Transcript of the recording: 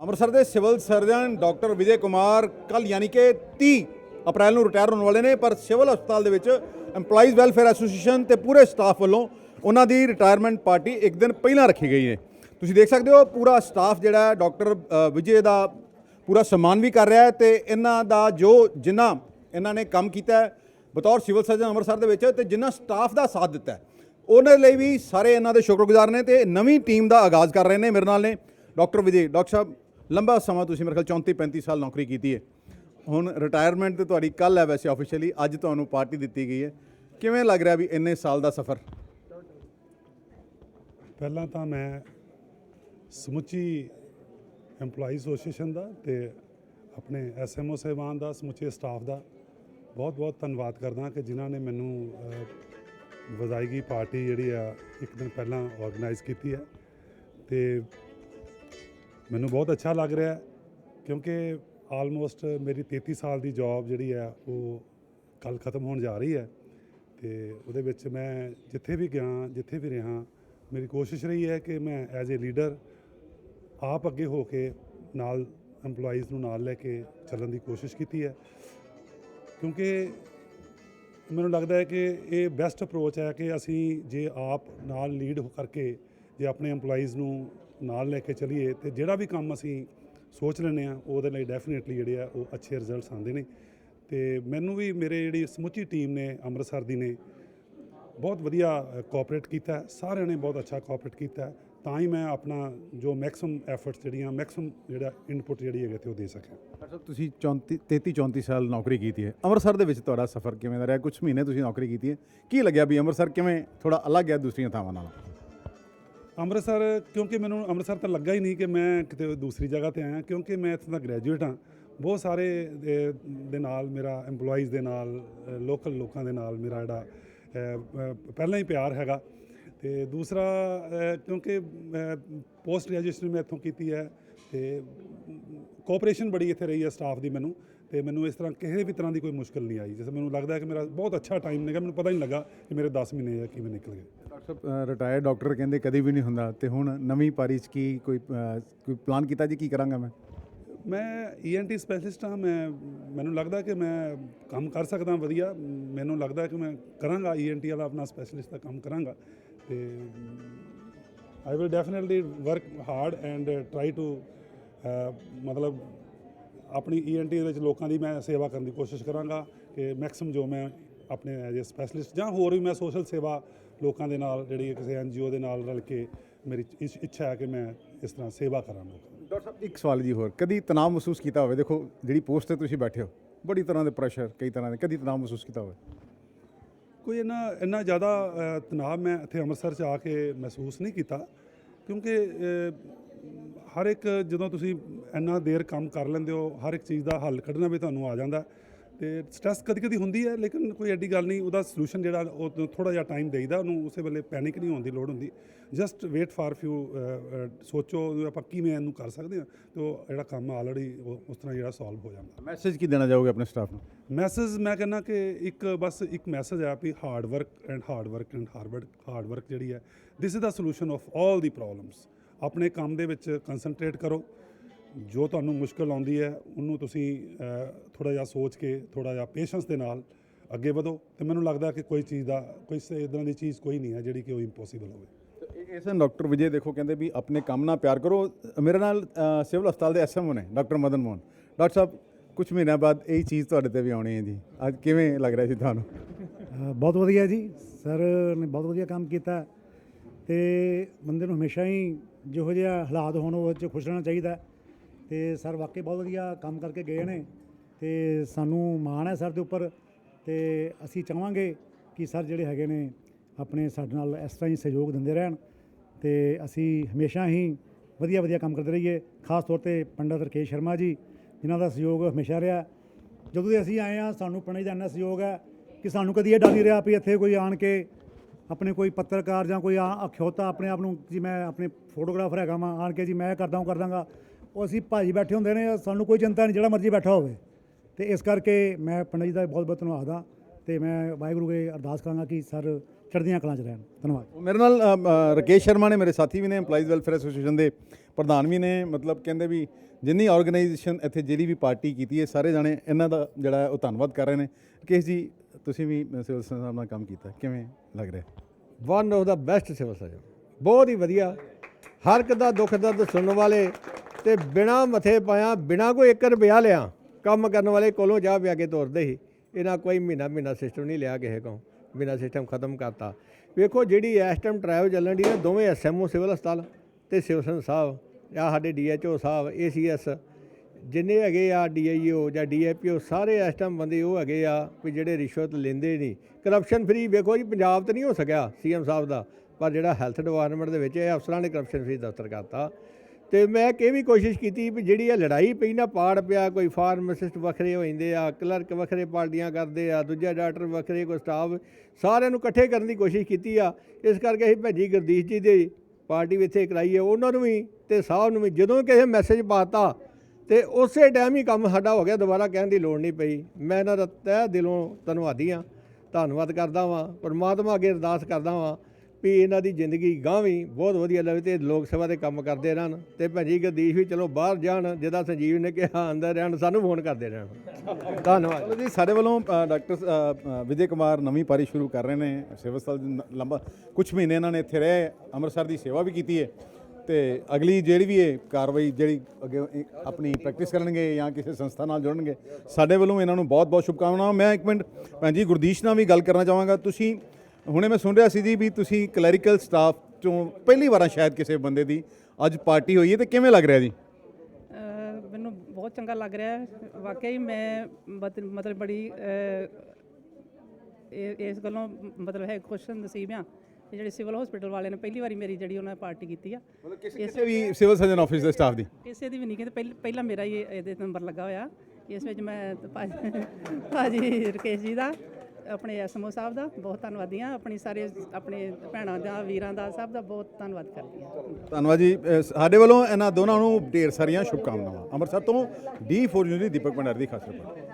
ਅੰਮ੍ਰਿਤਸਰ ਦੇ civil surgeon doctor Vijay Kumar ਕੱਲ ਯਾਨੀ ਕਿ 30 ਅਪ੍ਰੈਲ ਨੂੰ ਰਿਟਾਇਰ ਹੋਣ ਵਾਲੇ ਨੇ, ਪਰ ਸਿਵਲ ਹਸਪਤਾਲ ਦੇ ਵਿੱਚ EMPLOYEES ਵੈਲਫੇਅਰ ਐਸੋਸੀਏਸ਼ਨ ਤੇ ਪੂਰੇ ਸਟਾਫ ਵੱਲੋਂ ਉਹਨਾਂ ਦੀ ਰਿਟਾਇਰਮੈਂਟ ਪਾਰਟੀ ਇੱਕ ਦਿਨ ਪਹਿਲਾਂ ਰੱਖੀ ਗਈ ਹੈ। ਤੁਸੀਂ ਦੇਖ ਸਕਦੇ ਹੋ, ਪੂਰਾ ਸਟਾਫ ਜਿਹੜਾ ਹੈ, ਡਾਕਟਰ ਵਿਜੇ ਦਾ ਪੂਰਾ ਸਨਮਾਨ ਵੀ ਕਰ ਰਿਹਾ ਹੈ ਤੇ ਇਹਨਾਂ ਦਾ ਜੋ ਜਿੰਨਾ ਇਹਨਾਂ ਨੇ ਕੰਮ ਕੀਤਾ ਹੈ, ਬਤੌਰ ਸਿਵਲ ਸਰਜਨ ਅੰਮ੍ਰਿਤਸਰ ਦੇ ਵਿੱਚ ਤੇ ਜਿਨ੍ਹਾਂ ਸਟਾਫ ਦਾ ਸਾਥ ਦਿੱਤਾ ਹੈ ਉਹਨਾਂ ਲਈ ਵੀ ਸਾਰੇ ਇਹਨਾਂ ਦੇ ਸ਼ੁਕਰਗੁਜ਼ਾਰ ਨੇ ਤੇ ਨਵੀਂ ਟੀਮ ਦਾ ਆਗਾਜ਼ ਕਰ ਰਹੇ ਨੇ ਮੇਰੇ ਨਾਲ ਨੇ ਡਾਕਟਰ ਵਿਜੇ, ਡਾਕਟਰ ਸਾਹਿਬ ਲੰਬਾ ਸਮਾਂ ਤੁਸੀਂ ਮੇਰੇ ਖਿਆਲ 34 35 ਸਾਲ ਨੌਕਰੀ ਕੀਤੀ ਹੈ। ਹੁਣ ਰਿਟਾਇਰਮੈਂਟ ਤੇ ਤੁਹਾਡੀ ਕੱਲ ਹੈ ਵੈਸੇ ਆਫੀਸ਼ੀਅਲੀ ਅੱਜ ਤੁਹਾਨੂੰ ਪਾਰਟੀ ਦਿੱਤੀ ਗਈ ਹੈ। ਕਿਵੇਂ ਲੱਗ ਰਿਹਾ ਵੀ ਇੰਨੇ ਸਾਲ ਦਾ ਸਫ਼ਰ? ਪਹਿਲਾਂ ਤਾਂ ਮੈਂ ਸਮੁੱਚੀ EMPLOYEES ਐਸੋਸੀਏਸ਼ਨ ਦਾ ਤੇ ਆਪਣੇ ਐਸਐਮਓ ਸਹਿਬਾਨ ਦਾ ਸਮੁੱਚੇ ਸਟਾਫ ਦਾ ਬਹੁਤ ਬਹੁਤ ਧੰਨਵਾਦ ਕਰਦਾ ਕਿ ਜਿਨ੍ਹਾਂ ਨੇ ਮੈਨੂੰ ਅ, ਪਾਰਟੀ ਜਿਹੜੀ ਆ ਇੱਕ ਦਿਨ ਪਹਿਲਾਂ ਆਰਗੇਨਾਈਜ਼ ਕੀਤੀ ਹੈ। ਤੇ ਮੈਨੂੰ ਬਹੁਤ ਅੱਛਾ ਲੱਗ ਰਿਹਾ ਕਿਉਂਕਿ ਆਲਮੋਸਟ ਮੇਰੀ 33 ਸਾਲ ਦੀ ਜੌਬ ਜਿਹੜੀ ਹੈ, ਉਹ ਕੱਲ ਖਤਮ ਹੋਣ ਜਾ ਰਹੀ ਹੈ ਤੇ ਉਹਦੇ ਵਿੱਚ ਮੈਂ ਜਿੱਥੇ ਵੀ ਗਿਆ, ਜਿੱਥੇ ਵੀ ਰਿਹਾ, ਮੇਰੀ ਕੋਸ਼ਿਸ਼ ਰਹੀ ਹੈ ਕਿ ਮੈਂ ਐਜ਼ ਅ ਲੀਡਰ ਆਪ ਅੱਗੇ ਹੋ ਕੇ ਨਾਲ EMPLOYEES ਨੂੰ ਨਾਲ ਲੈ ਕੇ ਚੱਲਣ ਦੀ ਕੋਸ਼ਿਸ਼ ਕੀਤੀ ਹੈ। ਕਿਉਂਕਿ ਮੈਨੂੰ ਲੱਗਦਾ ਹੈ ਕਿ ਇਹ ਬੈਸਟ ਅਪਰੋਚ ਹੈ ਕਿ ਅਸੀਂ ਜੇ ਆਪ ਨਾਲ ਲੀਡ ਕਰਕੇ, ਜੇ ਆਪਣੇ EMPLOYEES ਨੂੰ ਨਾਲ ਲੈ ਕੇ ਚੱਲੀਏ ਤੇ ਜਿਹੜਾ ਵੀ ਕੰਮ ਅਸੀਂ ਸੋਚ ਲੈਂਦੇ ਆ ਉਹਦੇ ਲਈ ਡੈਫੀਨਿਟਲੀ ਜਿਹੜੇ ਆ, ਉਹ ਅੱਛੇ ਰਿਜ਼ਲਟਸ ਆਉਂਦੇ ਨੇ। ਤੇ ਮੈਨੂੰ ਵੀ ਮੇਰੇ ਜਿਹੜੀ ਸਮੁੱਚੀ ਟੀਮ ਨੇ, ਅੰਮ੍ਰਿਤਸਰ ਦੀ ਨੇ, ਬਹੁਤ ਵਧੀਆ ਕੋਆਪਰੇਟ ਕੀਤਾ ਸਾਰਿਆਂ ਨੇ ਬਹੁਤ ਅੱਛਾ ਕੋਆਪਰੇਟ ਕੀਤਾ ਤਾਂ ਹੀ ਮੈਂ ਆਪਣਾ ਜੋ ਮੈਕਸਿਮਮ ਐਫਰਟਸ ਜਿਹੜੀਆਂ ਮੈਕਸਿਮਮ ਜਿਹੜਾ ਇਨਪੁਟ ਜਿਹੜੀ ਹੈਗੇ ਤੇ ਉਹ ਦੇ ਸਕਿਆ। ਡਾਕਟਰ ਸਾਹਿਬ, ਤੁਸੀਂ 34 33 34 ਸਾਲ ਨੌਕਰੀ ਕੀਤੀ ਹੈ। ਅੰਮ੍ਰਿਤਸਰ ਦੇ ਵਿੱਚ ਤੁਹਾਡਾ ਸਫ਼ਰ ਕਿਵੇਂ ਦਾ ਰਿਹਾ? ਕੁਝ ਮਹੀਨੇ ਤੁਸੀਂ ਨੌਕਰੀ ਕੀਤੀ ਹੈ। ਕੀ ਲੱਗਿਆ ਵੀ ਅੰਮ੍ਰਿਤਸਰ ਕਿਵੇਂ ਥੋੜਾ ਅਲੱਗ ਹੈ ਦੂਸਰੀਆਂ ਥਾਵਾਂ ਨਾਲੋਂ? ਅੰਮ੍ਰਿਤਸਰ, ਕਿਉਂਕਿ ਮੈਨੂੰ ਅੰਮ੍ਰਿਤਸਰ ਤਾਂ ਲੱਗਾ ਹੀ ਨਹੀਂ ਕਿ ਮੈਂ ਕਿਤੇ ਦੂਸਰੀ ਜਗ੍ਹਾ ਤੇ ਆਇਆ, ਕਿਉਂਕਿ ਮੈਂ ਇੱਥੋਂ ਦਾ ਗ੍ਰੈਜੂਏਟ ਹਾਂ। ਬਹੁਤ ਸਾਰੇ ਦੇ- ਨਾਲ ਮੇਰਾ EMPLOYEES ਦੇ ਨਾਲ ਲੋਕਲ ਲੋਕਾਂ ਦੇ ਨਾਲ ਮੇਰਾ ਜਿਹੜਾ ਪਹਿਲਾਂ ਹੀ ਪਿਆਰ ਹੈਗਾ। ਤੇ ਦੂਸਰਾ ਕਿਉਂਕਿ ਪੋਸਟ ਗ੍ਰੈਜੂਏਸ਼ਨ ਮੈਂ ਇੱਥੋਂ ਕੀਤੀ ਹੈ ਤੇ ਕੋਆਪਰੇਸ਼ਨ ਬੜੀ ਇੱਥੇ ਰਹੀ ਹੈ ਸਟਾਫ ਦੀ ਮੈਨੂੰ। ਤੇ ਮੈਨੂੰ ਇਸ ਤਰ੍ਹਾਂ ਕਿਸੇ ਵੀ ਤਰ੍ਹਾਂ ਦੀ ਕੋਈ ਮੁਸ਼ਕਲ ਨਹੀਂ ਆਈ। ਜਿਵੇਂ ਮੈਨੂੰ ਲੱਗਦਾ ਹੈ ਕਿ ਮੇਰਾ ਬਹੁਤ ਅੱਛਾ ਟਾਈਮ ਨਿਕਲਿਆ, ਮੈਨੂੰ ਪਤਾ ਹੀ ਨਹੀਂ ਲੱਗਾ ਕਿ ਮੇਰੇ 10 ਮਹੀਨੇ ਜਾਂ ਕਿਵੇਂ ਨਿਕਲ ਗਏ। ਰਿਟਾਇਰਡ ਡਾਕਟਰ ਕਹਿੰਦੇ ਕਦੇ ਵੀ ਨਹੀਂ ਹੁੰਦਾ ਤੇ ਹੁਣ ਨਵੀਂ ਪਾਰੀ 'ਚ ਕੀ ਕੋਈ ਕੋਈ ਪਲਾਨ ਕੀਤਾ ਜੀ? ਕੀ ਕਰਾਂਗਾ ਮੈਂ? ਮੈਂ ਈਐਨਟੀ ਸਪੈਸ਼ਲਿਸਟ ਹਾਂ, ਮੈਂ, ਮੈਨੂੰ ਲੱਗਦਾ ਕਿ ਮੈਂ ਕੰਮ ਕਰ ਸਕਦਾ ਵਧੀਆ। ਮੈਨੂੰ ਲੱਗਦਾ ਕਿ ਮੈਂ ਕਰਾਂਗਾ ਈਐਨਟੀ ਵਾਲਾ ਆਪਣਾ ਸਪੈਸ਼ਲਿਸਟ ਦਾ ਕੰਮ ਕਰਾਂਗਾ ਤੇ I will definitely work hard and try to ਮਤਲਬ ਆਪਣੀ ਈਐਨਟੀ ਦੇ ਵਿੱਚ ਲੋਕਾਂ ਦੀ ਮੈਂ ਸੇਵਾ ਕਰਨ ਦੀ ਕੋਸ਼ਿਸ਼ ਕਰਾਂਗਾ ਕਿ ਮੈਕਸਿਮਮ ਜੋ ਮੈਂ ਆਪਣੇ ਐਜ਼ ਸਪੈਸ਼ਲਿਸਟ ਜਾਂ ਹੋਰ ਵੀ ਮੈਂ ਸੋਸ਼ਲ ਸੇਵਾ ਲੋਕਾਂ ਦੇ ਨਾਲ ਜਿਹੜੀ ਕਿਸੇ ਐਨਜੀਓ ਦੇ ਨਾਲ ਰਲ ਕੇ ਮੇਰੀ ਇੱਛ- ਇੱਛਾ ਹੈ ਕਿ ਮੈਂ ਇਸ ਤਰ੍ਹਾਂ ਸੇਵਾ ਕਰਾਂ ਲੋਕਾਂ ਦੀ। ਡਾਕਟਰ ਸਾਹਿਬ ਇੱਕ ਸਵਾਲ ਜੀ ਹੋਰ। ਕਦੀ ਤਣਾਅ ਮਹਿਸੂਸ ਕੀਤਾ ਹੋਵੇ? ਦੇਖੋ ਜਿਹੜੀ ਪੋਸਟ ਤੇ ਤੁਸੀਂ ਬੈਠੇ ਹੋ ਬੜੀ ਤਰ੍ਹਾਂ ਦੇ ਪ੍ਰੈਸ਼ਰ ਕਈ ਤਰ੍ਹਾਂ ਦੇ। ਕਦੀ ਤਣਾਅ ਮਹਿਸੂਸ ਕੀਤਾ ਹੋਵੇ? ਕੋਈ ਇੰਨਾ ਇੰਨਾ ਜ਼ਿਆਦਾ ਅ, ਤਣਾਅ ਮੈਂ ਇੱਥੇ ਅੰਮ੍ਰਿਤਸਰ 'ਚ ਆ ਕੇ ਮਹਿਸੂਸ ਨਹੀਂ ਕੀਤਾ ਕਿਉਂਕਿ ਅ, ਹਰ ਇੱਕ ਜਦੋਂ ਤੁਸੀਂ ਇੰਨਾ ਦੇਰ ਕੰਮ ਕਰ ਲੈਂਦੇ ਹੋ ਹਰ ਇੱਕ ਚੀਜ਼ ਦਾ ਹੱਲ ਕੱਢਣਾ ਵੀ ਤੁਹਾਨੂੰ ਆ ਜਾਂਦਾ। ਤੇ ਸਟ੍ਰੈਸ ਕਦੀ ਕਦੀ ਹੁੰਦੀ ਹੈ ਲੇਕਿਨ ਕੋਈ ਐਡੀ ਗੱਲ ਨਹੀਂ ਉਹਦਾ ਸੋਲੂਸ਼ਨ ਜਿਹੜਾ ਉਹ ਥੋੜਾ ਜਿਹਾ ਟਾਈਮ ਦੇਈਦਾ ਉਹਨੂੰ ਉਸੇ ਵੇਲੇ ਪੈਨਿਕ ਨਹੀਂ ਹੋਣ ਦੀ ਲੋੜ ਹੁੰਦੀ। ਜਸਟ ਵੇਟ ਫਾਰ ਫਿਊ ਸੋਚੋ ਆਪਾਂ ਕਿਵੇਂ ਇਹਨੂੰ ਕਰ ਸਕਦੇ ਹਾਂ ਤੇ ਉਹ ਜਿਹੜਾ ਕੰਮ ਆਲਰੇਡੀ ਉਸ ਤਰ੍ਹਾਂ ਜਿਹੜਾ ਸੋਲਵ ਹੋ ਜਾਂਦਾ। ਮੈਸੇਜ ਕੀ ਦੇਣਾ ਚਾਹੋਗੇ ਆਪਣੇ ਸਟਾਫ ਨੂੰ? ਮੈਸੇਜ ਮੈਂ ਕਹਿੰਦਾ ਕਿ ਇੱਕ ਬਸ ਇੱਕ ਮੈਸੇਜ ਹੈ ਵੀ hard work and hard work and hard hard work ਜਿਹੜੀ ਹੈ this is the solution of all the problems ਆਪਣੇ ਕੰਮ ਦੇ ਵਿੱਚ ਕਨਸੈਂਟਰੇਟ ਕਰੋ। ਜੋ ਤੁਹਾਨੂੰ ਮੁਸ਼ਕਲ ਆਉਂਦੀ ਹੈ ਉਹਨੂੰ ਤੁਸੀਂ ਥੋੜਾ ਜਿਹਾ ਸੋਚ ਕੇ ਥੋੜਾ ਜਿਹਾ ਪੇਸ਼ੈਂਸ ਦੇ ਨਾਲ ਅੱਗੇ ਵਧੋ ਤੇ ਮੈਨੂੰ ਲੱਗਦਾ ਕਿ ਕੋਈ ਚੀਜ਼ ਦਾ ਕੋਈ ਇਦਾਂ ਦੀ ਚੀਜ਼ ਕੋਈ ਨਹੀਂ ਹੈ ਜਿਹੜੀ ਕਿ ਉਹ ਇੰਪੋਸੀਬਲ ਹੋਵੇ। ਇਸ ਡਾਕਟਰ ਵਿਜੇ ਦੇਖੋ ਕਹਿੰਦੇ ਵੀ ਆਪਣੇ ਕੰਮ ਨਾਲ ਪਿਆਰ ਕਰੋ। ਮੇਰੇ ਨਾਲ ਸਿਵਲ ਹਸਪਤਾਲ ਦੇ ਐਸਐਮਓ ਨੇ ਡਾਕਟਰ ਮਦਨ ਮੋਹਨ। ਡਾਕਟਰ ਸਾਹਿਬ ਕੁਝ ਮਹੀਨਿਆਂ ਬਾਅਦ ਇਹ ਚੀਜ਼ ਤੁਹਾਡੇ ਤੇ ਵੀ ਆਉਣੀ ਹੈ ਜੀ। ਅੱਜ ਕਿਵੇਂ ਲੱਗ ਰਿਹਾ ਸੀ ਤੁਹਾਨੂੰ? ਬਹੁਤ ਵਧੀਆ ਜੀ। ਸਰ ਨੇ ਬਹੁਤ ਵਧੀਆ ਕੰਮ ਕੀਤਾ ਤੇ ਬੰਦੇ ਨੂੰ ਹਮੇਸ਼ਾ ਹੀ ਜਿਹੋ ਜਿਹਾ ਹਾਲਾਤ ਹੋਣ ਉਹ 'ਚ ਖੁਸ਼ ਰਹਿਣਾ ਚਾਹੀਦਾ। ਹੈ। ਤੇ ਸਰ ਵਾਕਈ ਬਹੁਤ ਵਧੀਆ ਕੰਮ ਕਰਕੇ ਗਏ ਨੇ ਤੇ ਸਾਨੂੰ ਮਾਣ ਹੈ ਸਰ ਦੇ ਉੱਪਰ ਤੇ ਅਸੀਂ ਚਾਹਾਂਗੇ ਕਿ ਸਰ ਜਿਹੜੇ ਹੈਗੇ ਨੇ ਆਪਣੇ ਸਾਡੇ ਨਾਲ ਇਸ ਤਰ੍ਹਾਂ ਹੀ ਸਹਿਯੋਗ ਦਿੰਦੇ ਰਹਿਣ ਤੇ ਅਸੀਂ ਹਮੇਸ਼ਾ ਹੀ ਵਧੀਆ ਵਧੀਆ ਕੰਮ ਕਰਦੇ ਰਹੀਏ, ਖਾਸ ਤੌਰ ਤੇ ਪੰਡਤ ਰਕੇਸ਼ ਸ਼ਰਮਾ ਜੀ, ਜਿਨ੍ਹਾਂ ਦਾ ਸਹਿਯੋਗ ਹਮੇਸ਼ਾ ਰਿਹਾ। ਜਦੋਂ ਦੇ ਅਸੀਂ ਆਏ ਆ ਸਾਨੂੰ ਪੰਡਤ ਦਾ ਇੰਨਾ ਸਹਿਯੋਗ ਹੈ ਕਿ ਸਾਨੂੰ ਕਦੀ ਇਹ ਡਰ ਨਹੀਂ ਰਿਹਾ ਵੀ ਇੱਥੇ ਕੋਈ ਆਣ ਕੇ ਆਪਣੇ ਕੋਈ ਪੱਤਰਕਾਰ ਜਾਂ ਕੋਈ ਆ- ਅਖਿਉਤਾ ਆਪਣੇ ਆਪ ਨੂੰ ਜੀ ਮੈਂ ਆਪਣੇ ਫੋਟੋਗ੍ਰਾਫਰ ਹੈਗਾ ਵਾਂ, ਆਣ ਕੇ ਜੀ ਮੈਂ ਕਰਦਾ ਹਾਂ ਕਰਦਾਂਗਾ ਉਹ ਅਸੀਂ ਭਾਜੀ ਬੈਠੇ ਹੁੰਦੇ ਨੇ ਸਾਨੂੰ ਕੋਈ ਚਿੰਤਾ ਨਹੀਂ ਜਿਹੜਾ ਮਰਜ਼ੀ ਬੈਠਾ ਹੋਵੇ। ਤੇ ਇਸ ਕਰਕੇ ਮੈਂ ਪੰਡਤ ਜੀ ਦਾ ਬਹੁਤ ਬਹੁਤ ਧੰਨਵਾਦ ਹਾਂ ਤੇ ਮੈਂ ਵਾਹਿਗੁਰੂ ਅੱਗੇ ਅਰਦਾਸ ਕਰਾਂਗਾ ਕਿ ਸਰ ਚੜ੍ਹਦੀਆਂ ਕਲਾਂ 'ਚ ਰਹਿਣ। ਧੰਨਵਾਦ। ਮੇਰੇ ਨਾਲ ਰਾਕੇਸ਼ ਸ਼ਰਮਾ ਨੇ ਮੇਰੇ ਸਾਥੀ ਵੀ ਨੇ EMPLOYEES ਵੈਲਫੇਅਰ ਐਸੋਸੀਏਸ਼ਨ ਦੇ ਪ੍ਰਧਾਨ ਵੀ ਨੇ। ਮਤਲਬ ਕਹਿੰਦੇ ਵੀ ਜਿੰਨੀ ਆਰਗੇਨਾਈਜੇਸ਼ਨ ਇੱਥੇ ਜਿਹੜੀ ਵੀ ਪਾਰਟੀ ਕੀਤੀ ਹੈ ਸਾਰੇ ਜਾਣੇ ਇਹਨਾਂ ਦਾ ਜਿਹੜਾ ਉਹ ਧੰਨਵਾਦ ਕਰ ਰਹੇ ਨੇ। ਰਾਕੇਸ਼ ਜੀ ਤੁਸੀਂ ਵੀ ਸਿਵਲ ਸਰਜਨ ਨਾਲ ਕੰਮ ਕੀਤਾ ਕਿਵੇਂ ਲੱਗ ਰਿਹਾ? One of the best civil surgeon ਬਹੁਤ ਹੀ ਵਧੀਆ। ਹਰ ਇੱਕ ਦਾ ਦੁੱਖ ਦਰਦ ਸੁਣਨ ਵਾਲੇ ਤੇ ਬਿਨਾ ਮਥੇ ਪਾਇਆ, ਬਿਨਾ ਕੋਈ 1 ਰੁਪਿਆ ਲਿਆ, ਕੰਮ ਕਰਨ ਵਾਲੇ ਕੋਲੋਂ ਜਾ ਪਿਆ ਕੇ ਤੋਰਦੇ ਸੀ। ਇਹਨਾਂ ਕੋਈ ਮਹੀਨਾ ਮਹੀਨਾ ਸਿਸਟਮ ਨਹੀਂ ਲਿਆ ਕਿਸੇ ਕੋਲ। ਬਿਨਾ ਸਿਸਟਮ ਖਤਮ ਕਰਤਾ। ਵੇਖੋ ਜਿਹੜੀ ਇਸ ਟਾਈਮ ਟਰੈਵਲ ਚੱਲਣ ਦੀ ਨਾ ਦੋਵੇਂ ਐਸਐਮਓ ਸਿਵਲ ਹਸਪਤਾਲ ਤੇ ਸਿਵਸਨ ਸਾਹਿਬ। ਜਾਂ ਸਾਡੇ ਡੀਐਚਓ ਸਾਹਿਬ ਏਸੀਐਸ ਜਿੰਨੇ ਹੈਗੇ ਆ ਡੀਆਈਓ ਜਾਂ ਡੀਏਪੀਓ ਸਾਰੇ ਇਸ ਟਾਈਮ ਬੰਦੇ ਉਹ ਹੈਗੇ ਆ ਵੀ ਜਿਹੜੇ ਰਿਸ਼ਵਤ ਲੈਂਦੇ ਨਹੀਂ। ਕਰਪਸ਼ਨ ਫਰੀ ਵੇਖੋ ਜੀ, ਪੰਜਾਬ ਤੇ ਨਹੀਂ ਹੋ ਸਕਿਆ ਸੀਐਮ ਸਾਹਿਬ ਦਾ। ਪਰ ਜਿਹੜਾ ਹੈਲਥ ਡਿਪਾਰਟਮੈਂਟ ਦੇ ਵਿੱਚ ਇਹ ਅਫਸਰਾਂ ਨੇ ਕਰਪਸ਼ਨ ਫਰੀ ਦਫ਼ਤਰ ਕਰਤਾ। ਤੇ ਮੈਂ ਕਿ ਵੀ ਕੋਸ਼ਿਸ਼ ਕੀਤੀ ਵੀ ਜਿਹੜੀ ਇਹ ਲੜਾਈ ਪਈ ਨਾ, ਪਾੜ ਪਿਆ, ਕੋਈ ਫਾਰਮਾਸਿਸਟ ਵੱਖਰੇ ਹੋ ਜਾਂਦੇ ਆ, ਕਲਰਕ ਵੱਖਰੇ ਪਾਰਟੀਆਂ ਕਰਦੇ ਆ, ਦੂਜਾ ਡਾਕਟਰ ਵੱਖਰੇ, ਕੋਈ ਸਟਾਫ, ਸਾਰਿਆਂ ਨੂੰ ਇਕੱਠੇ ਕਰਨ ਦੀ ਕੋਸ਼ਿਸ਼ ਕੀਤੀ ਆ। ਇਸ ਕਰਕੇ ਅਸੀਂ ਭੱਜੀ ਗੁਰਦੀਸ਼ ਜੀ ਦੀ ਪਾਰਟੀ ਵੀ ਇੱਥੇ ਕਰਾਈ ਹੈ ਉਹਨਾਂ ਨੂੰ ਵੀ ਤੇ ਸਾਹਿਬ ਨੂੰ ਵੀ ਜਦੋਂ ਕਿਸੇ ਮੈਸੇਜ ਪਾਤਾ ਤੇ ਉਸੇ ਟਾਈਮ ਹੀ ਕੰਮ ਸਾਡਾ ਹੋ ਗਿਆ, ਦੁਬਾਰਾ ਕਹਿਣ ਦੀ ਲੋੜ ਨਹੀਂ ਪਈ। ਮੈਂ ਇਹਨਾਂ ਦਾ ਤਹਿ ਦਿਲੋਂ ਧੰਨਵਾਦੀ ਹਾਂ ਧੰਨਵਾਦ ਕਰਦਾ ਵਾਂ। ਪਰਮਾਤਮਾ ਅੱਗੇ ਅਰਦਾਸ ਕਰਦਾ ਵਾਂ ਵੀ ਇਹਨਾਂ ਦੀ ਜ਼ਿੰਦਗੀ ਗਾਂ ਵੀ ਬਹੁਤ ਵਧੀਆ ਲਵੇ ਤੇ ਲੋਕ ਸੇਵਾ ਦੇ ਕੰਮ ਕਰਦੇ ਰਹਿਣ। ਤੇ ਭਾਜੀ ਗਦੀਸ਼ ਵੀ ਚਲੋ ਬਾਹਰ ਜਾਣ ਜਿਹਦਾ ਸੰਜੀਵ ਨੇ ਕਿਹਾ, ਅੰਦਰ ਰਹਿਣ, ਸਾਨੂੰ ਫੋਨ ਕਰਦੇ ਰਹਿਣ। ਧੰਨਵਾਦ। ਜੀ, ਸਾਡੇ ਵੱਲੋਂ ਡਾਕਟਰ ਵਿਜੇ ਕੁਮਾਰ ਨਵੀਂ ਪਾਰੀ ਸ਼ੁਰੂ ਕਰ ਰਹੇ ਨੇ। ਸਿਵਲ ਹਸਪਤਾਲ ਲੰਬਾ ਕੁਝ ਮਹੀਨੇ ਇਹਨਾਂ ਨੇ ਇੱਥੇ ਰਹੇ, ਅੰਮ੍ਰਿਤਸਰ ਦੀ ਸੇਵਾ ਵੀ ਕੀਤੀ ਹੈ ਤੇ ਅਗਲੀ ਜਿਹੜੀ ਵੀ ਇਹ ਕਾਰਵਾਈ, ਜਿਹੜੀ ਅੱਗੇ ਆਪਣੀ ਪ੍ਰੈਕਟਿਸ ਕਰਨਗੇ ਜਾਂ ਕਿਸੇ ਸੰਸਥਾ ਨਾਲ ਜੁੜਨਗੇ, ਸਾਡੇ ਵੱਲੋਂ ਇਹਨਾਂ ਨੂੰ ਬਹੁਤ ਬਹੁਤ ਸ਼ੁਭਕਾਮਨਾਵਾਂ। ਮੈਂ ਇੱਕ ਮਿੰਟ, ਭੈਣ ਜੀ ਗੁਰਦੀਸ਼ ਨਾਲ ਵੀ ਗੱਲ ਕਰਨਾ ਚਾਹਾਂਗਾ। ਤੁਸੀਂ ਹੁਣੇ ਮੈਂ ਸੁਣ ਰਿਹਾ ਸੀ ਜੀ ਵੀ ਤੁਸੀਂ ਕਲੈਰੀਕਲ ਸਟਾਫ ਚੋਂ ਪਹਿਲੀ ਵਾਰ ਸ਼ਾਇਦ ਕਿਸੇ ਬੰਦੇ ਦੀ ਅੱਜ ਪਾਰਟੀ ਹੋਈ ਹੈ ਤੇ ਕਿਵੇਂ ਲੱਗ ਰਿਹਾ ਜੀ? ਮੈਨੂੰ ਬਹੁਤ ਚੰਗਾ ਲੱਗ ਰਿਹਾ ਹੈ। ਵਾਕਈ ਮੈਂ ਮਤ- ਮਤਲਬ ਬੜੀ ਇਸ ਗੱਲੋਂ ਮਤਲਬ ਹੈ ਖੁਸ਼ ਨਸੀਬ ਆ ਜਿਹੜੇ ਸਿਵਲ ਹਸਪੀਟਲ ਵਾਲਿਆਂ ਨੇ ਪਹਿਲੀ ਵਾਰੀ ਮੇਰੀ ਜਿਹੜੀ ਉਹਨਾਂ ਨੇ ਪਾਰਟੀ ਕੀਤੀ ਆ। ਕਿਸੇ ਵੀ ਸਿਵਲ ਸਰਜਨ ਆਫਿਸ ਦੇ ਸਟਾਫ ਦੀ? ਕਿਸੇ ਦੀ ਵੀ ਨਹੀਂ ਕਹਿੰਦੇ ਪਹਿਲ- ਮੇਰਾ ਹੀ ਇਹਦੇ ਨੰਬਰ ਲੱਗਾ ਹੋਇਆ। ਇਸ ਵਿੱਚ ਮੈਂ ਭਾਜੀ ਰਕੇਸ਼ ਜੀ ਦਾ ਆਪਣੇ ਐਸਐਮਓ ਸਾਹਿਬ ਦਾ ਬਹੁਤ ਧੰਨਵਾਦੀ ਹਾਂ। ਆਪਣੀ ਸਾਰੇ ਆਪਣੇ ਭੈਣਾਂ ਦਾ ਵੀਰਾਂ ਦਾ ਸਭ ਦਾ ਬਹੁਤ ਧੰਨਵਾਦ ਕਰਦੀ ਹਾਂ। ਧੰਨਵਾਦ ਜੀ। ਅ, ਸਾਡੇ ਵੱਲੋਂ ਇਹਨਾਂ ਦੋਨਾਂ ਨੂੰ ਢੇਰ ਸਾਰੀਆਂ ਸ਼ੁਭਕਾਮਨਾਵਾਂ। ਅੰਮ੍ਰਿਤਸਰ ਤੋਂ ਡੀ4 ਨਿਊਜ਼ ਦੀਪਕ ਭੰਡਾਰੀ ਦੀ ਖਾਸ ਰਿਪੋਰਟ।